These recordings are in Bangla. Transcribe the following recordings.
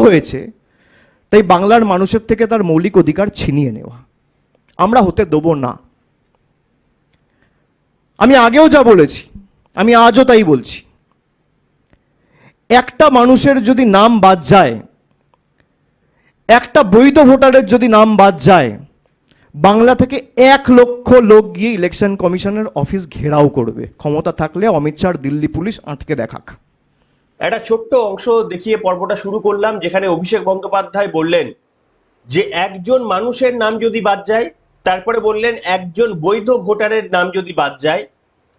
হয়েছে, তাই বাংলার মানুষের থেকে তার মৌলিক অধিকার ছিনিয়ে নেওয়া। আমরা হতে দেবো না। আমি আগেও যা বলেছি, আমি আজও তাই বলছি। একটা মানুষের যদি নাম বাদ যায়, একটা বৈধ ভোটারের যদি নাম বাদ যায়, বাংলা থেকে এক লক্ষ লোক গিয়ে ইলেকশন কমিশনের অফিস ঘেরাও করবে। ক্ষমতা থাকলে অমিত শাহ দিল্লি পুলিশ আটকে দেখাক। একটা ছোট্ট অংশ দেখিয়ে পর্বটা শুরু করলাম, যেখানে অভিষেক বন্দ্যোপাধ্যায় বললেন যে, একজন মানুষের নাম যদি বাদ যায়, তারপরে বললেন একজন বৈধ ভোটারের নাম যদি বাদ যায়,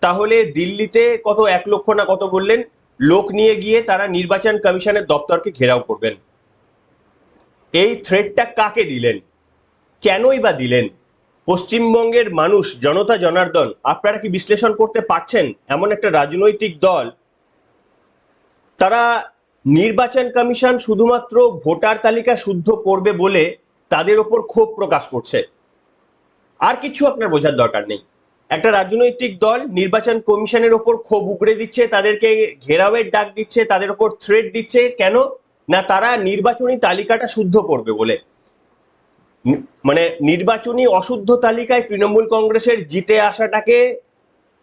তাহলে দিল্লিতে কত এক লক্ষ না কত বললেন, লোক নিয়ে গিয়ে তারা নির্বাচন কমিশনের দপ্তরকে ঘেরাও করবেন। এই থ্রেডটা কাকে দিলেন? কেনই বা দিলেন? পশ্চিমবঙ্গের মানুষ, জনতা, জনার্দন, আপনারা কি বিশ্লেষণ করতে পারছেন? এমন একটা রাজনৈতিক দল তারা নির্বাচন কমিশন শুধুমাত্র ভোটার তালিকা শুদ্ধ করবে বলে তাদের ওপর ক্ষোভ প্রকাশ করছে। আর কিছু আপনার বোঝার দরকার নেই। একটা রাজনৈতিক দল নির্বাচন কমিশনের ওপর ক্ষোভ উগড়ে দিচ্ছে, তাদেরকে ঘেরাওয়ের ডাক দিচ্ছে, তাদের ওপর থ্রেট দিচ্ছে, কেন? না তারা নির্বাচনী তালিকাটা শুদ্ধ করবে বলে। মানে নির্বাচনী অশুদ্ধ তালিকায় তৃণমূল কংগ্রেসের জিতে আসাটাকে,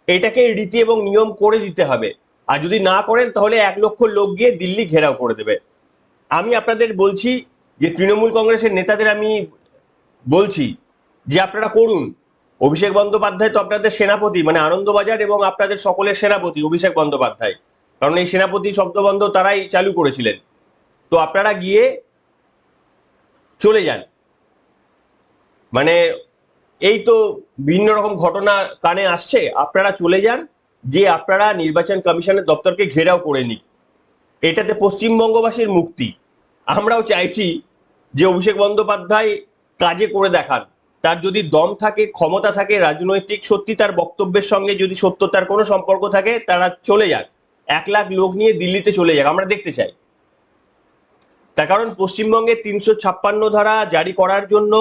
এটাকে রীতি এবং নিয়ম করে দিতে হবে। আর যদি না করেন, তাহলে এক লক্ষ লোক গিয়ে দিল্লি ঘেরাও করে দেবে। আমি আপনাদের বলছি যে তৃণমূল কংগ্রেসের নেতাদের আমি বলছি যে আপনারা করুন। অভিষেক বন্দ্যোপাধ্যায় তো আপনাদের সেনাপতি মানে আনন্দবাজার এবং আপনাদের সকলের সেনাপতি অভিষেক বন্দ্যোপাধ্যায়। কারণ এই সেনাপতি শব্দবন্ধ তারাই চালু করেছিলেন। তো আপনারা গিয়ে চলে যান। মানে এই তো বিভিন্ন রকম ঘটনা কানে আসছে, আপনারা চলে যান। যে আপনারা নির্বাচন কমিশনের দপ্তরকে ঘেরাও করে নিক এটাতে পশ্চিমবঙ্গবাসীর মুক্তি। আমরাও চাইছি যে অভিষেক বন্দ্যোপাধ্যায় কাজে করে দেখান। তার যদি দম থাকে, ক্ষমতা থাকে, রাজনৈতিক সত্যি তার বক্তব্যের সঙ্গে যদি সত্যতার কোনো সম্পর্ক থাকে, তারা চলে যাক। এক লাখ লোক নিয়ে দিল্লিতে চলে যাক, আমরা দেখতে চাই। তার কারণ পশ্চিমবঙ্গে তিনশো ছাপ্পান্ন ধারা জারি করার জন্য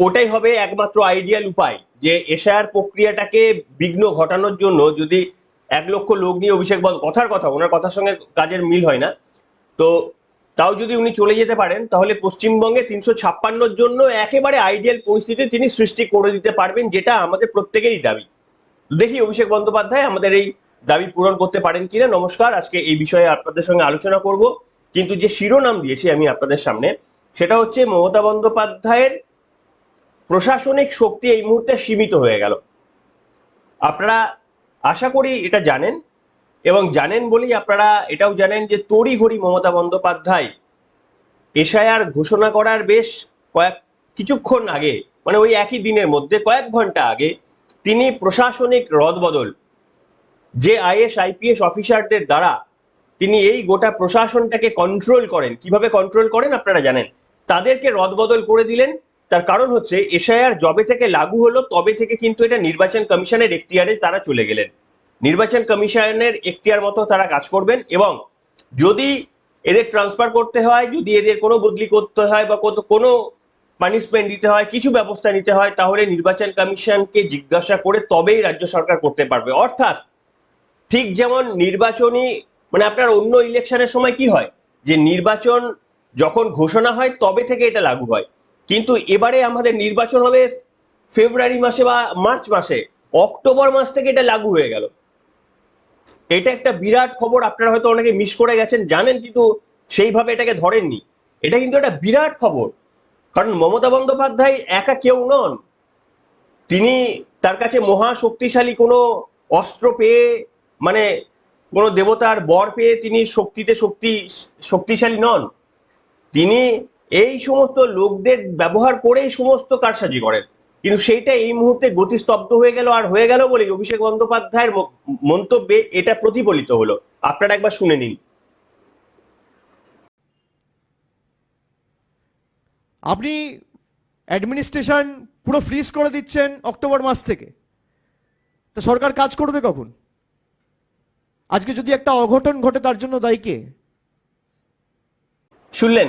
ওটাই হবে একমাত্র আইডিয়াল উপায় যে এশায়ার প্রক্রিয়াটাকে বিঘ্ন ঘটানোর জন্য যদি এক লক্ষ লোক নিয়ে অভিষেক বন্দ কথার কথা, ওনার কথার সঙ্গে কাজের মিল হয় না। তো তাও যদি উনি চলে যেতে পারেন, তাহলে পশ্চিমবঙ্গে তিনশো ছাপ্পান্নর জন্য একেবারে আইডিয়াল পরিস্থিতি তিনি সৃষ্টি করে দিতে পারবেন, যেটা আমাদের প্রত্যেকেরই দাবি। দেখি অভিষেক বন্দ্যোপাধ্যায় আমাদের এই দাবি পূরণ করতে পারেন কিনা। নমস্কার, আজকে এই বিষয়ে আপনাদের সঙ্গে আলোচনা করব। কিন্তু যে শিরোনাম দিয়েছি আমি আপনাদের সামনে, সেটা হচ্ছে মমতা বন্দ্যোপাধ্যায়ের প্রশাসনিক শক্তি এই মুহূর্তে সীমিত হয়ে গেল। আপনারা আশা করি এটা জানেন এবং জানেন বলেই আপনারা এটাও জানেন যে তড়িঘড়ি মমতা বন্দ্যোপাধ্যায় এশায়ার ঘোষণা করার বেশ কয়েক, কিছুক্ষণ আগে মানে ওই একই দিনের মধ্যে, কয়েক ঘণ্টা আগে তিনি প্রশাসনিক রদবদল যে আইএস, আইপিএস অফিসারদের দ্বারা তিনি এই গোটা প্রশাসনটাকে কন্ট্রোল করেন। কীভাবে কন্ট্রোল করেন আপনারা জানেন? তাদেরকে রদবদল করে দিলেন। তার কারণ হচ্ছে এশায়ার জবে থেকে লাগু হলো, তবে থেকে কিন্তু এটা নির্বাচন কমিশনের এখতিয়ারে তারা চলে গেলেন। নির্বাচন কমিশনের এখতিয়ার মতো তারা কাজ করবেন এবং যদি এদের ট্রান্সফার করতে হয়, যদি এদের কোনো বদলি করতে হয় বা কত- কোনো পানিশমেন্ট দিতে হয়, কিছু ব্যবস্থা নিতে হয়, তাহলে নির্বাচন কমিশনকে জিজ্ঞাসা করে তবেই রাজ্য সরকার করতে পারবে। অর্থাৎ ঠিক যেমন নির্বাচনী মানে আপনার অন্য ইলেকশনের সময় কি হয়? যে নির্বাচন যখন ঘোষণা হয়, তবে থেকে এটা লাগু হয়। কিন্তু এবারে আমাদের নির্বাচন হবে ফেব্রুয়ারি মাসে বা মার্চ মাসে। অক্টোবর মাস থেকে এটা লাগু হয়ে গেল। এটা একটা বিরাট খবর, আপনারা হয়তো অনেকে মিস করে গেছেন, জানেন কিন্তু সেইভাবে এটাকে ধরেননি। এটা কিন্তু একটা বিরাট খবর। কারণ মমতা বন্দ্যোপাধ্যায় একা কেউ নন। তিনি তার কাছে মহা শক্তিশালী কোনো অস্ত্র পেয়ে মানে কোনো দেবতার বর পেয়ে তিনি শক্তিতে শক্তি, শক্তিশালী নন। তিনি এই সমস্ত লোকদের ব্যবহার করেই সমস্ত কারসাজি করেন। কিন্তু সেইটা এই মুহূর্তে গতিস্তব্ধ হয়ে গেল আর হয়ে গেল বলেই অভিষেক বন্দ্যোপাধ্যায়ের মন্তব্যে এটা প্রতিফলিত হলো। আপনারা একবার শুনে নিন। আপনি অ্যাডমিনিস্ট্রেশন পুরো ফ্রিজ করে দিচ্ছেন অক্টোবর মাস থেকে। তো সরকার কাজ করবে কখন? আজকে যদি একটা অঘটন ঘটে তার জন্য দায়ী কে? শুনলেন?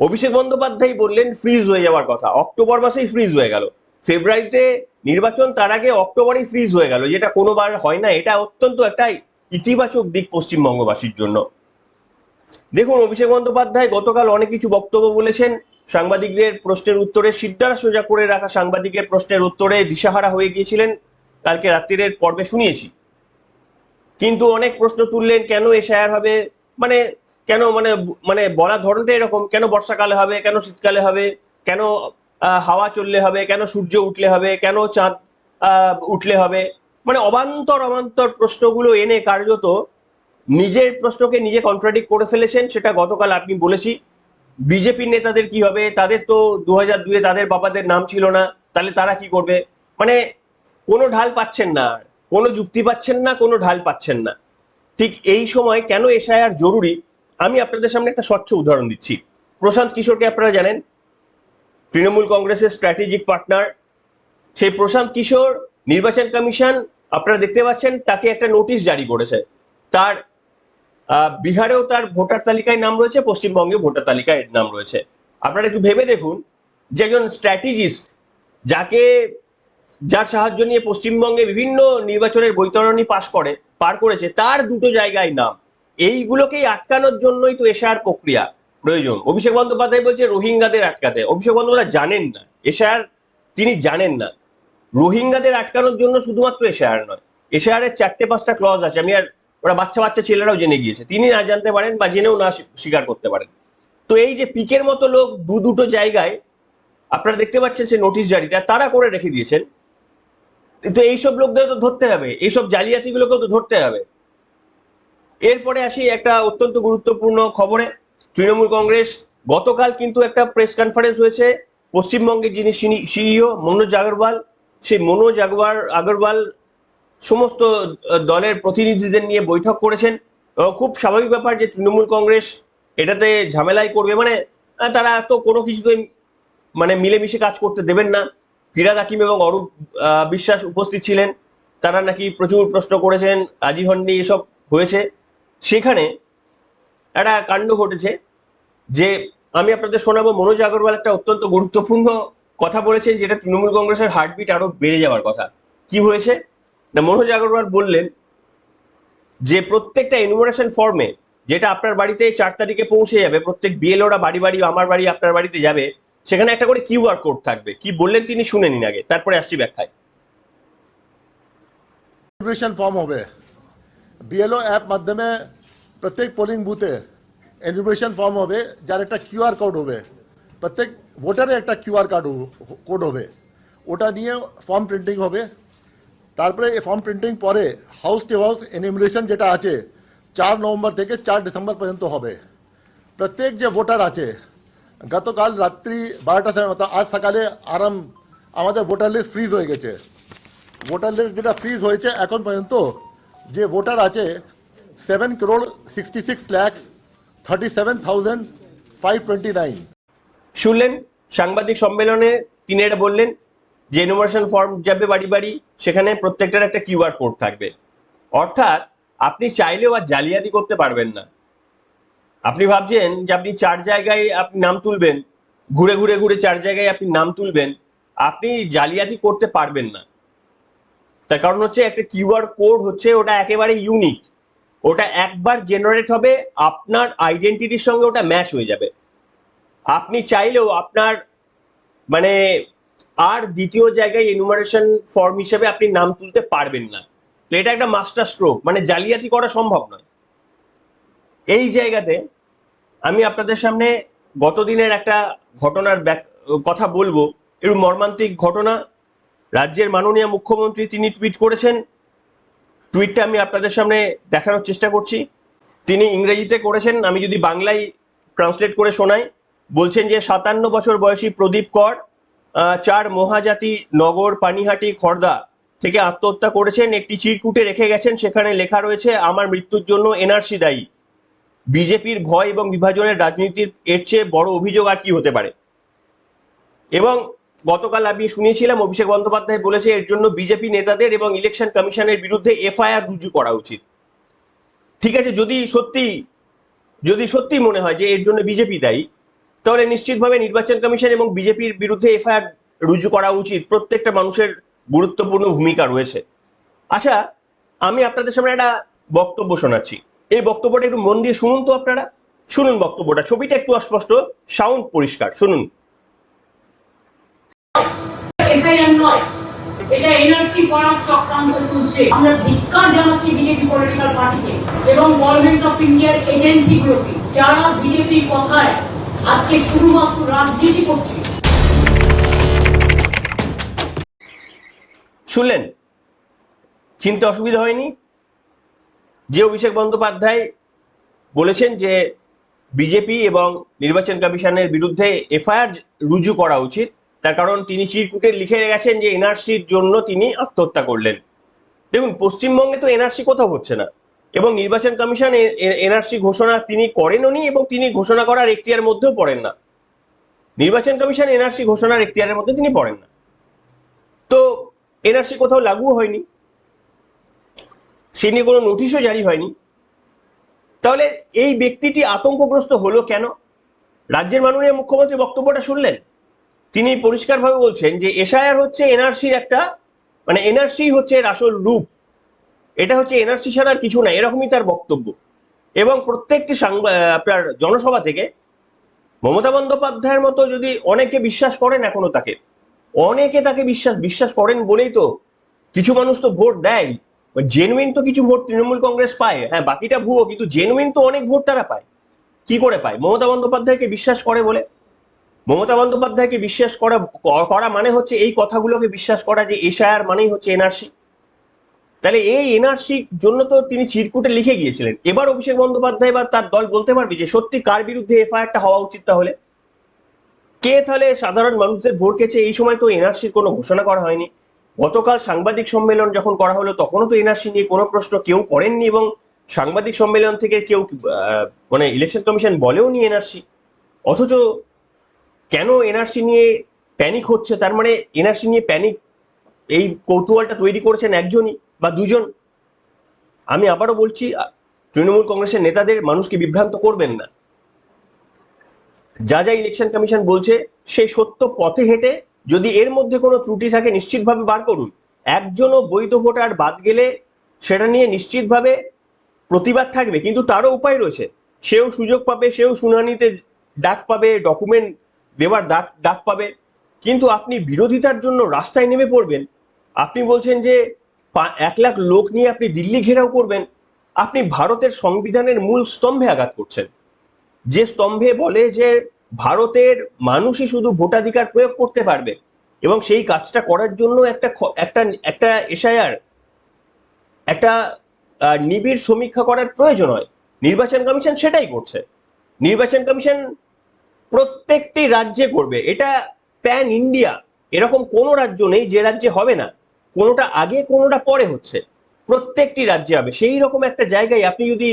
অভিষেক বন্দ্যোপাধ্যায় বললেন ফ্রিজ হয়ে যাওয়ার কথা। অক্টোবর মাসেই ফ্রিজ হয়ে গেল। ফেব্রুয়ারিতে নির্বাচন, তার আগে অক্টোবরেই ফ্রিজ হয়ে গেল, যেটা কোনোবার হয় না। এটা অত্যন্ত একটা ইতিবাচক দিক পশ্চিমবঙ্গবাসীর জন্য। দেখুন, অভিষেক বন্দ্যোপাধ্যায় গতকাল অনেক কিছু বক্তব্য বলেছেন। সাংবাদিকদের প্রশ্নের উত্তরে, সিদ্ধারা সোজা করে রাখা সাংবাদিকের প্রশ্নের উত্তরে দিশাহারা হয়ে গিয়েছিলেন। কালকে রাত্রিরের পর্বে শুনিয়েছি। কিন্তু অনেক প্রশ্ন তুললেন, কেন এশায়ার হবে? মানে কেন মানে মানে বলার ধরনটা এরকম, কেন বর্ষাকালে হবে, কেন শীতকালে হবে, কেন হাওয়া চললে হবে, কেন সূর্য উঠলে হবে, কেন চাঁদ উঠলে হবে? মানে অবান্তর অবান্তর প্রশ্নগুলো এনে কার্যত নিজের প্রশ্নকে নিজে কন্ট্রাডিক্ট করে ফেলেছেন, সেটা গতকাল আপনি বলেছি। বিজেপির নেতাদের কি হবে? তাদের তো দু হাজার দুয়ে তাদের বাবাদের নাম ছিল না, তাহলে তারা কি করবে? মানে কোনো ঢাল পাচ্ছেন না, কোনো যুক্তি পাচ্ছেন না, কোনো ঢাল পাচ্ছেন না। ঠিক এই সময় কেন এসআইআর জরুরি? আমি আপনাদের সামনে একটা স্বচ্ছ উদাহরণ দিচ্ছি। প্রশান্ত কিশোরকে আপনারা জানেন, তৃণমূল কংগ্রেসের স্ট্র্যাটেজিক পার্টনার সেই প্রশান্ত কিশোর নির্বাচন কমিশন, আপনারা দেখতে পাচ্ছেন, তাকে একটা নোটিশ জারি করেছে। তার বিহারেও তার ভোটার তালিকায় নাম রয়েছে পশ্চিমবঙ্গে ভোটার তালিকায় নাম রয়েছে। আপনারা একটু ভেবে দেখুন, যে একজন স্ট্র্যাটেজিস্ট যাকে, যার সাহায্য নিয়ে পশ্চিমবঙ্গে বিভিন্ন নির্বাচনের বৈতরণী পাশ করে, পার করেছে, তার দুটো জায়গায় নাম। এইগুলোকেই আটকানোর জন্যই তো এশার প্রক্রিয়া প্রয়োজন। অভিষেক বন্দ্যোপাধ্যায় বলছে রোহিঙ্গাদের আটকাতে। অভিষেক বন্দ্যোপাধ্যায় জানেন না। এশার তিনি জানেন না। রোহিঙ্গাদের আটকানোর জন্য শুধুমাত্র এশার নয়। এশারের চারটে, পাঁচটা ক্লজ আছে। আমি আর ওরা বাচ্চা বাচ্চা ছেলেরাও জেনে গিয়েছে। তিনি না জানতে পারেন বা জেনেও না স্বী- স্বীকার করতে পারেন। তো এই যে পিকের মতো লোক দু দুটো জায়গায়, আপনারা দেখতে পাচ্ছেন সে নোটিশ জারিটা, তারা করে রেখে দিয়েছেন। তো এইসব লোকদের তো ধরতে হবে। এইসব জালিয়াতিগুলোকেও তো ধরতে হবে। এরপরে আসি একটা অত্যন্ত গুরুত্বপূর্ণ খবরে। তৃণমূল কংগ্রেস গতকাল কিন্তু একটা প্রেস কনফারেন্স হয়েছে। পশ্চিমবঙ্গের যিনি সিইও মনোজ আগরওয়াল, সেই মনোজ আগরওয়াল আগরওয়াল সমস্ত দলের প্রতিনিধিদের নিয়ে বৈঠক করেছেন। খুব স্বাভাবিক ব্যাপার যে তৃণমূল কংগ্রেস এটাতে ঝামেলাই করবে। মানে তারা তো কোনো কিছুতেই মানে মিলেমিশে কাজ করতে দেবেন না। ফিরাদ হাকিম এবং অরূপ বিশ্বাস উপস্থিত ছিলেন। তারা নাকি প্রচুর প্রশ্ন করেছেন রাজি হননি, এসব হয়েছে। সেখানে একটা কাণ্ড ঘটেছে যে আমি আপনাদের শোনাবো, মনোজ আগরওয়াল একটা অত্যন্ত গুরুত্বপূর্ণ কথা বলেছেন, যেটা তৃণমূল কংগ্রেসের হার্টবিট আরও বেড়ে যাওয়ার কথা। কি হয়েছে? না, মনোজ আগরওয়াল বললেন যে প্রত্যেকটা এনুমারেশন ফর্মে যেটা আপনার বাড়িতে চার তারিখে পৌঁছে যাবে, প্রত্যেক বিএলওরা বাড়ি বাড়ি, আমার বাড়ি, আপনার বাড়িতে যাবে, সেখানে একটা করে কিউআর কোড থাকবে। কি বললেন তিনি শুনে নিন আগে, তারপরে আসছি ব্যাখ্যায়। ফর্ম হবে। বিএলও অ্যাপ মাধ্যমে প্রত্যেক পোলিং বুথে এনুমেরেশন ফর্ম হবে, যার একটা কিউআর কোড হবে। প্রত্যেক ভোটারে একটা কিউআর কার্ড কোড হবে। ওটা নিয়ে ফর্ম প্রিন্টিং হবে। তারপরে এই ফর্ম প্রিন্টিং পরে হাউস টু হাউস এনিমিনেশন যেটা আছে, চার নভেম্বর থেকে চার ডিসেম্বর পর্যন্ত হবে। প্রত্যেক যে ভোটার আছে, গতকাল রাত্রি বারোটার সময়, অর্থাৎ আজ সকালে আরাম আমাদের ভোটার লিস্ট ফ্রিজ হয়ে গেছে। ভোটার লিস্ট যেটা ফ্রিজ হয়েছে এখন পর্যন্ত যে ভোটার আছে seven crore sixty six lakhs thirty seven thousand five twenty nine শুনলেন? সাংবাদিক সম্মেলনে তিনি এটা বললেন যে এনুমারেশন ফর্ম যাবে বাড়ি বাড়ি, সেখানে প্রত্যেকটার একটা কিউআর কোড থাকবে। অর্থাৎ আপনি চাইলেও আর জালিয়াতি করতে পারবেন না। আপনি ভাবছেন যে আপনি চার জায়গায় আপনি নাম তুলবেন, ঘুরে ঘুরে ঘুরে চার জায়গায় আপনি নাম তুলবেন, আপনি জালিয়াতি করতে পারবেন না। তার কারণ হচ্ছে একটা কিউআর কোড হচ্ছে ওটা একেবারে ইউনিক ওটা একবার জেনারেট হবে, আপনার আইডেন্টিটির সঙ্গে ওটা ম্যাচ হয়ে যাবে। আপনি চাইলেও আপনার মানে আর দ্বিতীয় জায়গায় এনুমারেশন ফর্ম হিসেবে আপনি নাম তুলতে পারবেন না। তো এটা একটা মাস্টার স্ট্রোক মানে জালিয়াতি করা সম্ভব নয়। এই জায়গাতে আমি আপনাদের সামনে গতদিনের একটা ঘটনার কথা বলব। একটু মর্মান্তিক ঘটনা রাজ্যের মাননীয় মুখ্যমন্ত্রী তিনি টুইট করেছেন। টুইটটা আমি আপনাদের সামনে দেখানোর চেষ্টা করছি। তিনি ইংরেজিতে করেছেন, আমি যদি বাংলায় ট্রান্সলেট করে শোনাই। বলছেন যে, সাতান্ন বছর বয়সী প্রদীপ কর চার মহাজাতি নগর পানিহাটি খর্দা থেকে আত্মহত্যা করেছেন, একটি চিরকুটে রেখে গেছেন, সেখানে লেখা রয়েছে, আমার মৃত্যুর জন্য এনআরসি দায়ী। বিজেপির ভয় এবং বিভাজনের রাজনীতির এর চেয়ে বড় অভিযোগ আর কি হতে পারে? এবং গতকাল আমি শুনিয়েছিলাম, অভিষেক বন্দ্যোপাধ্যায় বলেছে এর জন্য বিজেপি নেতাদের এবং ইলেকশন কমিশনের বিরুদ্ধে এফআইআর রুজু করা উচিত। ঠিক আছে, যদি সত্যি যদি সত্যি মনে হয় যে এর জন্য বিজেপি দায়ী, তাহলে নিশ্চিতভাবে নির্বাচন কমিশন এবং বিজেপির বিরুদ্ধে এফআইআর রুজু করা উচিত। প্রত্যেকটা মানুষের গুরুত্বপূর্ণ ভূমিকা রয়েছে। আচ্ছা আমি আপনাদের সামনে একটা বক্তব্য শোনাচ্ছি। এই বক্তব্যটা একটু মন দিয়ে শুনুন তো আপনারা। শুনুন বক্তব্যটা। ছবিটা একটু অস্পষ্ট, সাউন্ড পরিষ্কার। শুনুন। এসআইএম নয়, এটা এনআরসি করার চক্রান্ত চলছে। আমরা ধিক্কার জানাচ্ছি বিজেপি পলিটিক্যাল পার্টিকে এবং গভর্নমেন্ট অফ ইন্ডিয়ার এজেন্সিগুলোকে যারা বিজেপির কথায় আজকে শুধুমাত্র রাজনীতি করছে। শুনলেন? চিনতে অসুবিধা হয়নি? যে অভিষেক বন্দ্যোপাধ্যায় বলেছেন যে বিজেপি এবং নির্বাচন কমিশনের বিরুদ্ধে এফআইআর রুজু করা উচিত তার কারণ তিনি চিরকুটে লিখে গেছেন যে এনআরসির জন্য তিনি আত্মহত্যা করলেন। দেখুন, পশ্চিমবঙ্গে তো এনআরসি কোথাও হচ্ছে না এবং নির্বাচন কমিশন এনআরসি ঘোষণা তিনি করেননি এবং তিনি ঘোষণা করার এখতিয়ার মধ্যেও পড়েন না। নির্বাচন কমিশন এনআরসি ঘোষণার এখতিয়ারের মধ্যে তিনি পড়েন না। তো এনআরসি কোথাও লাগু হয়নি। সে নিয়ে কোনো নোটিশও জারি হয়নি। তাহলে এই ব্যক্তিটি আতঙ্কগ্রস্ত হলো কেন? রাজ্যের মাননীয় মুখ্যমন্ত্রী বক্তব্যটা শুনলেন? তিনি পরিষ্কারভাবে বলছেন যে এসআইআর হচ্ছে এনআরসির একটা মানে এনআরসি হচ্ছে এর আসল রূপ। এটা হচ্ছে এনআরসি ছাড়া আর কিছু না, এরকমই তার বক্তব্য। এবং প্রত্যেকটি আপনার জনসভা থেকে মমতা বন্দ্যোপাধ্যায়ের মতো যদি অনেকে বিশ্বাস করেন এখনও তাকে, অনেকে তাকে বিশ্বাস বিশ্বাস করেন বলেই তো কিছু মানুষ তো ভোট দেয়। জেনুইন তো কিছু ভোট তৃণমূল কংগ্রেস পায়। হ্যাঁ বাকিটা ভুয়ো, কিন্তু জেনুইন তো অনেক ভোট তারা পায়। কি করে পায়? মমতা বন্দ্যোপাধ্যায়কে বিশ্বাস করে বলে। মমতা বন্দ্যোপাধ্যায়কে বিশ্বাস করা করা মানে হচ্ছে এই কথাগুলোকে বিশ্বাস করা যে এশায়ার মানেই হচ্ছে এনআরসি। তাহলে এই এনআরসি জন্য তো তিনি চিরকুটে লিখে গিয়েছিলেন। এবার অভিষেক বন্দ্যোপাধ্যায় বা তার দল বলতে পারবে যে সত্যি কার বিরুদ্ধে এফআইআরটা হওয়া উচিত তাহলে? কে তাহলে সাধারণ মানুষদের ভোট কেছে এই সময় তো এনআরসির কোনো ঘোষণা করা হয়নি। গতকাল সাংবাদিক সম্মেলন যখন করা হলো, তখনও তো এনআরসি নিয়ে কোনো প্রশ্ন কেউ করেননি এবং সাংবাদিক সম্মেলন থেকে কেউ মানে ইলেকশন কমিশন বলেও নি এনআরসি। অথচ কেন এনআরসি নিয়ে প্যানিক হচ্ছে? তার মানে এনআরসি নিয়ে প্যানিক এই কৌতূহলটা তৈরি করেছেন একজনই বা দুজন? আমি আবারও বলছি, তৃণমূল কংগ্রেসের নেতাদের মানুষকে বিভ্রান্ত করবেন না। যা যা ইলেকশন কমিশন বলছে, সেই সত্য পথে হেঁটে যদি এর মধ্যে কোনো ত্রুটি থাকে, নিশ্চিতভাবে বার করুন। একজনও বৈধ ভোটার বাদ গেলে সেটা নিয়ে নিশ্চিতভাবে প্রতিবাদ থাকবে। কিন্তু তারও উপায় রয়েছে। সেও সুযোগ পাবে, সেও শুনানিতে ডাক পাবে ডকুমেন্ট দেওয়ার ডাক ডাক পাবে। কিন্তু আপনি বিরোধিতার জন্য রাস্তায় নেমে পড়বেন। আপনি বলছেন যে এক লাখ লোক নিয়ে আপনি দিল্লি ঘেরাও করবেন। আপনি ভারতের সংবিধানের মূল স্তম্ভে আঘাত করছেন। যে স্তম্ভে বলে যে ভারতের মানুষই শুধু ভোটাধিকার প্রয়োগ করতে পারবে এবং সেই কাজটা করার জন্য একটা একটা একটা এসআইআর, একটা নিবিড় সমীক্ষা করার প্রয়োজন হয়। নির্বাচন কমিশন সেটাই করছে। নির্বাচন কমিশন প্রত্যেকটি রাজ্যে করবে। এটা প্যান ইন্ডিয়া এরকম কোনো রাজ্য নেই যে রাজ্যে হবে না। কোনোটা আগে, কোনোটা পরে হচ্ছে। প্রত্যেকটি রাজ্যে হবে। সেই রকম একটা জায়গায় আপনি যদি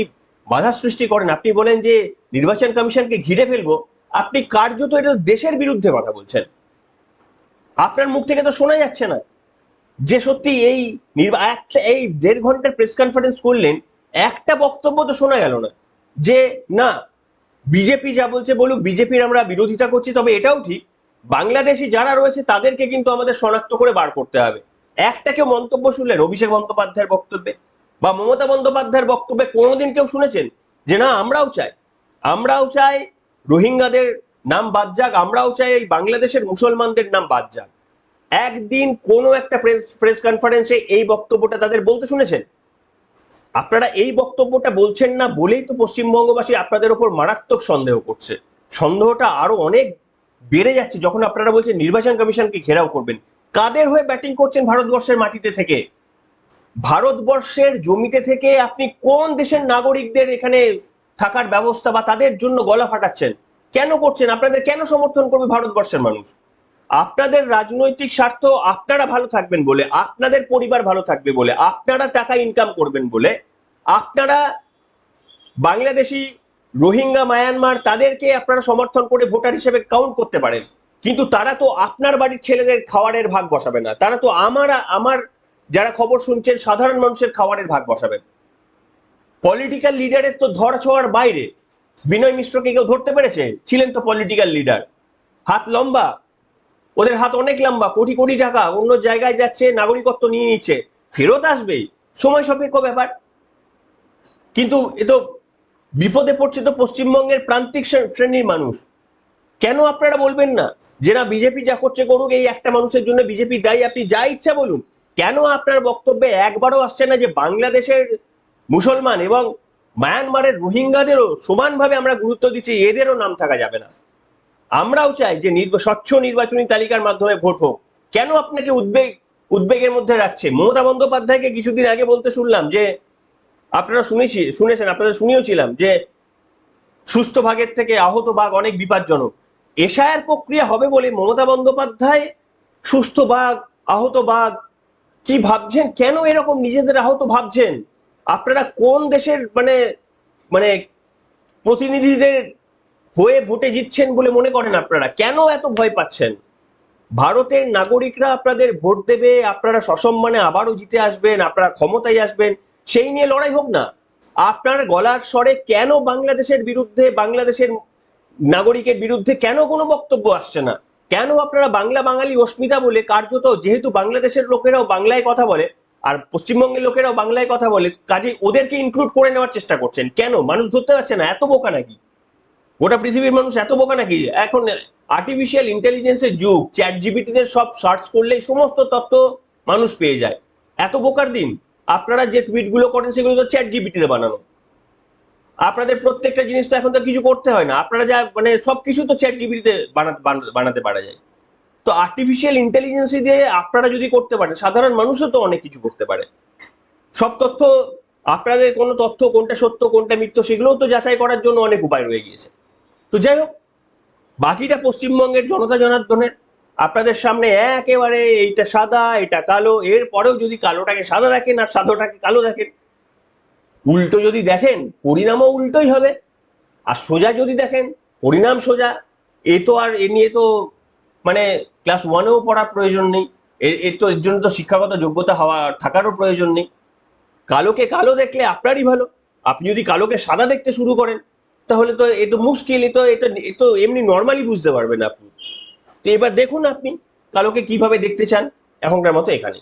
বাধা সৃষ্টি করেন, আপনি বলেন যে নির্বাচন কমিশনকে ঘিরে ফেলব, আপনি কার্যত এটা দেশের বিরুদ্ধে কথা বলছেন। আপনার মুখ থেকে তো শোনা যাচ্ছে না যে সত্যি এই একটা এই দেড় ঘণ্টার প্রেস কনফারেন্স করলেন, একটা বক্তব্য তো শোনা গেল না যে, না বিজেপি যা বলছে বলুক বিজেপির আমরা বিরোধিতা করছি, তবে এটাও ঠিক, বাংলাদেশি যারা রয়েছে, তাদেরকে কিন্তু আমাদের শনাক্ত করে বার করতে হবে। একটা কেউ মন্তব্য শুনলেন, অভিষেক বন্দ্যোপাধ্যায়ের বক্তব্যে, বা মমতা বন্দ্যোপাধ্যায়ের বক্তব্যে কোনোদিন কেউ শুনেছেন? যে না, আমরাও চাই। আমরাও চাই রোহিঙ্গাদের নাম বাদ যাক, আমরাও চাই এই বাংলাদেশের মুসলমানদের নাম বাদ যাক। একদিন কোনো একটা প্রেস প্রেস কনফারেন্সে এই বক্তব্যটা তাদের বলতে শুনেছেন? আপনারা এই বক্তব্যটা বলছেন না বলেই তো পশ্চিমবঙ্গবাসী আপনাদের ওপর মারাত্মক সন্দেহ করছে। সন্দেহটা আরও অনেক বেড়ে যাচ্ছে যখন আপনারা বলছেন নির্বাচন কমিশনকে ঘেরাও করবেন। কাদের হয়ে ব্যাটিং করছেন ভারতবর্ষের মাটিতে থেকে? ভারতবর্ষের জমিতে থেকে আপনি কোন দেশের নাগরিকদের এখানে থাকার ব্যবস্থা বা তাদের জন্য গলা ফাটাচ্ছেন? কেন করছেন? আপনাদের কেন সমর্থন করবে ভারতবর্ষের মানুষ? আপনাদের রাজনৈতিক স্বার্থ আপনারা ভালো থাকবেন বলে, আপনাদের পরিবার ভালো থাকবে বলে, আপনারা টাকা ইনকাম করবেন বলে আপনারা বাংলাদেশি রোহিঙ্গা মায়ানমার তাদেরকে আপনারা সমর্থন করে ভোটার হিসেবে কাউন্ট করতে পারেন। কিন্তু তারা তো আপনার বাড়ির ছেলেদের খাওয়ারের ভাগ বসাবে না। তারা তো আমার আমার যারা খবর শুনছেন, সাধারণ মানুষের খাওয়ারের ভাগ বসাবেন। পলিটিক্যাল লিডারের তো ধর ছোঁয়ার বাইরে। বিনয় মিশ্রকে কেউ ধরতে পেরেছে? ছিলেন তো পলিটিক্যাল লিডার হাত লম্বা। ওদের হাত অনেক লম্বা, কোটি কোটি টাকা। অন্য জায়গায় যাচ্ছে, নাগরিকত্ব নিয়ে নিচ্ছে। ফেরত আসবে। সময় সাপেক্ষ ব্যাপার। কিন্তু এ তো বিপদে পড়ছে তো পশ্চিমবঙ্গের প্রান্তিক শ্রে- শ্রেণির মানুষ। কেন আপনারা বলবেন না যে না বিজেপি যা করছে করুক, এই একটা মানুষের জন্য বিজেপি দায়ী, আপনি যা ইচ্ছা বলুন। কেন আপনার বক্তব্যে একবারও আসছে না যে বাংলাদেশের মুসলমান এবং মায়ানমারের রোহিঙ্গাদেরও সমানভাবে আমরা গুরুত্ব দিচ্ছি, এদেরও নাম থাকা যাবে না। আমরাও চাই যে স্বচ্ছ নির্বাচনী তালিকার মাধ্যমে ভোট হোক। কেন আপনাকে উদ্বেগ, উদ্বেগের মধ্যে রাখছে? মমতা বন্দ্যোপাধ্যায়কে কিছুদিন আগে বলতে শুনলাম যে আপনারা শুনেছি শুনেছেন আপনারা শুনিয়েছিলাম যে সুস্থ ভাগের থেকে আহত বাঘ অনেক বিপজ্জনক। এশায়ার প্রক্রিয়া হবে বলে মমতা বন্দ্যোপাধ্যায় সুস্থ বাঘ আহত বাঘ কি ভাবছেন? কেন এরকম নিজেদের আহত ভাবছেন? আপনারা কোন দেশের মানে মানে প্রতিনিধিদের হয়ে ভোটে জিতছেন বলে মনে করেন আপনারা? কেন এত ভয় পাচ্ছেন? ভারতের নাগরিকরা আপনাদের ভোট দেবে, আপনারা সসম্মানে আবারও জিতে আসবেন, আপনারা ক্ষমতায় আসবেন। সেই নিয়ে লড়াই হোক না। আপনার গলার স্বরে কেন বাংলাদেশের বিরুদ্ধে, বাংলাদেশের নাগরিকের বিরুদ্ধে কেন কোনো বক্তব্য আসছে না? কেন আপনারা বাংলা বাঙালি অস্মিতা বলে কার্যত যেহেতু বাংলাদেশের লোকেরাও বাংলায় কথা বলে, আর পশ্চিমবঙ্গের লোকেরাও বাংলায় কথা বলে কাজে ওদেরকে ইনক্লুড করে নেওয়ার চেষ্টা করছেন। কেন? মানুষ ধরতে পারছে না, এত বোকা নাকি? গোটা পৃথিবীর মানুষ এত বোকা নাকি? এখন আর্টিফিশিয়াল ইন্টেলিজেন্সের যুগ চ্যাট জিবিটিতে সব সার্চ করলেই সমস্ত তথ্য মানুষ পেয়ে যায়। এত বোকার দিন। আপনারা যে টুইটগুলো করেন সেগুলো তো চ্যাট জিবিটিতে বানানো। আপনাদের প্রত্যেকটা জিনিস তো এখন তো কিছু করতে হয় না। আপনারা যা মানে সবকিছু তো চ্যাট জিবিটিতে বানাতে পারা যায়। তো আর্টিফিশিয়াল ইন্টেলিজেন্স দিয়ে আপনারা যদি করতে পারেন, সাধারণ মানুষও তো অনেক কিছু করতে পারে। সব তথ্য, আপনাদের কোনো তথ্য, কোনটা সত্য, কোনটা মিথ্য, সেগুলোও তো যাচাই করার জন্য অনেক উপায় রয়ে গিয়েছে। তো যাই হোক, বাকিটা পশ্চিমবঙ্গের জনতা জনার্দনের আপনাদের সামনে একেবারে এইটা সাদা, এটা কালো এর পরেও যদি কালোটাকে সাদা দেখেন আর সাদাটাকে কালো দেখেন, উল্টো যদি দেখেন, পরিণামও উল্টোই হবে। আর সোজা যদি দেখেন, পরিণাম সোজা। এ তো আর এ নিয়ে তো মানে ক্লাস ওয়ানেও পড়ার প্রয়োজন নেই। এর তো এর জন্য তো শিক্ষাগত যোগ্যতা হওয়া, থাকারও প্রয়োজন নেই। কালোকে কালো দেখলে আপনারই ভালো। আপনি যদি কালোকে সাদা দেখতে শুরু করেন, তাহলে তো এ তো মুশকিল, এ তো এটা এ তো এমনি নর্মালি বুঝতে পারবেন আপনি। তো এবার দেখুন আপনি কালোকে কীভাবে দেখতে চান এখনকার মতো এখানে।